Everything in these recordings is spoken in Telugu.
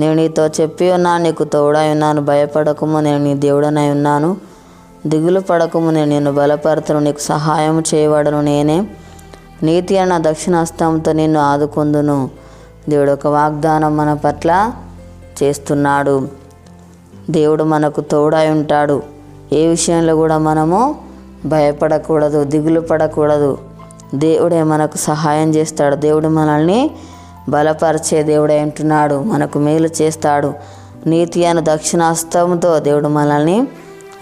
నేను నీతో చెప్పి ఉన్నాను నీకు తోడై ఉన్నాను భయపడకము నేను నీ దేవుడనై ఉన్నాను. దిగులు పడకము నేను నిన్ను బలపరతను నీకు సహాయం చేయబడను నేనే నీతి అన్న దక్షిణాస్తంతో నిన్ను ఆదుకుందును. దేవుడు ఒక వాగ్దానం మన పట్ల చేస్తున్నాడు. దేవుడు మనకు తోడై ఉంటాడు. ఏ విషయంలో కూడా మనము భయపడకూడదు దిగులు పడకూడదు. దేవుడే మనకు సహాయం చేస్తాడు. దేవుడు మనల్ని బలపరిచే దేవుడే అంటున్నాడు మనకు మేలు చేస్తాడు. నీతి అను దక్షిణాస్తంతో దేవుడు మనల్ని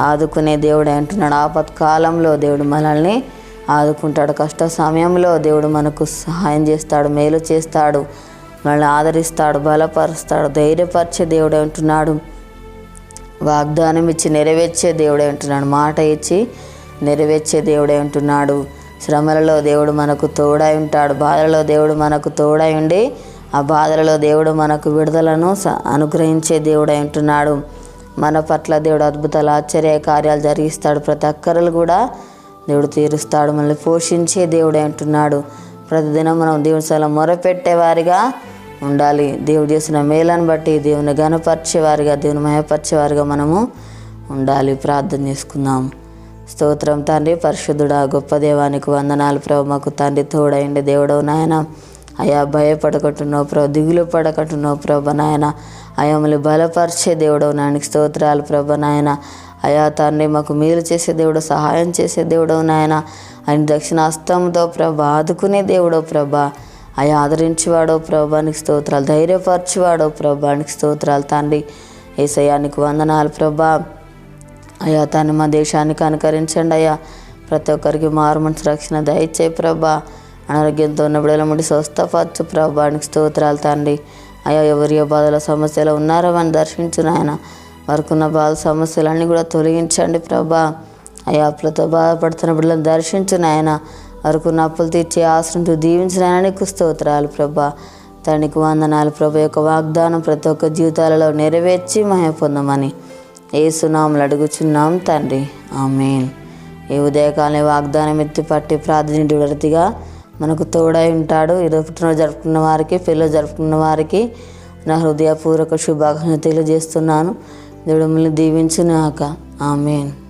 ఆదుకునే దేవుడే అంటున్నాడు ఆపత్కాలంలో దేవుడు మనల్ని ఆదుకుంటాడు. కష్ట సమయంలో దేవుడు మనకు సహాయం చేస్తాడు మేలు చేస్తాడు మనల్ని ఆదరిస్తాడు బలపరుస్తాడు ధైర్యపరిచే దేవుడే అంటున్నాడు వాగ్దానం ఇచ్చి నెరవేర్చే దేవుడే అంటున్నాడు మాట ఇచ్చి నెరవేర్చే దేవుడే అంటున్నాడు శ్రమలలో దేవుడు మనకు తోడై ఉంటాడు. బాధలలో దేవుడు మనకు తోడై ఉండి ఆ బాధలలో దేవుడు మనకు విడుదలను స- అనుగ్రహించే దేవుడై ఉంటున్నాడు. మన పట్ల దేవుడు అద్భుతాలు ఆశ్చర్య కార్యాలు జరిగిస్తాడు. ప్రతి ఒక్కరు కూడా దేవుడు తీరుస్తాడు. మనల్ని పోషించే దేవుడే అంటున్నాడు ప్రతిదినం మనం దేవుని సల మొరపెట్టేవారిగా ఉండాలి. దేవుడు చేసిన మేలను బట్టి దేవుని గనపరిచేవారిగా దేవుని మయపరిచేవారిగా మనము ఉండాలి. ప్రార్థన చేసుకుందాం. స్తోత్రం తండ్రి పరిశుద్ధుడా గొప్ప దేవానికి వందనాలు ప్రభు. మాకు తండ్రి తోడైండి దేవుడవు నాయన. అయా భయపడకట్టున్నావు ప్రభు దిగులు పడకట్టున్నావు ప్రభ నాయన. అయా బలపరిచే దేవుడవు నాయనకి స్తోత్రాలు ప్రభ నాయన. అయా తండ్రి మాకు మేలు చేసే దేవుడు సహాయం చేసే దేవుడవు నాయన. ఆయన దక్షిణాస్తంతో ప్రభ ఆదుకునే దేవుడో ప్రభ. అయా ఆదరించేవాడో ప్రభానికి స్తోత్రాలు ధైర్యపరచేవాడో ప్రభానికి స్తోత్రాలు తండ్రి. ఏసయానికి వందనాలు ప్రభా. అయ్యా తను మా దేశానికి అనుకరించండి అయ్యా. ప్రతి ఒక్కరికి మారు రక్షణ దయచే ప్రభా. అనారోగ్యంతో ఉన్న బిడ్డల ముడి స్వస్థపరచు ప్రభానికి స్తోత్రాలు తండ్రి. అయ్యా ఎవరి బాధల సమస్యలు ఉన్నారో అని దర్శించు నాయన. వారికున్న బాధ సమస్యలన్నీ కూడా తొలగించండి ప్రభా. అయ్యా అప్పులతో బాధపడుతున్న బిడ్డలను దర్శించు నాయన. వారికున్న అప్పులు తీర్చే ఆశ్రంతో దీవించిన ఆయన నీకు స్తోత్రాలు ప్రభా. తనకి వందనాలు ప్రభు. యొక్క వాగ్దానం ప్రతి ఒక్క జీవితాలలో నెరవేర్చి మహ పొందమని. ఏసునాములు అడుగుచున్నాం తండ్రి. ఆమెన్. ఈ ఉదయకాలం వాగ్దానం ఎత్తి పట్టి ప్రార్థనగా మనకు తోడై ఉంటాడు. ఈరోజు పుట్టినరోజు జరుపుకున్న వారికి పెళ్ళి జరుపుకున్న వారికి నా హృదయపూర్వక శుభాకాంక్షలు తెలియజేస్తున్నాను. దేవుడు మిమ్మల్ని దీవించునాక ఆమెన్.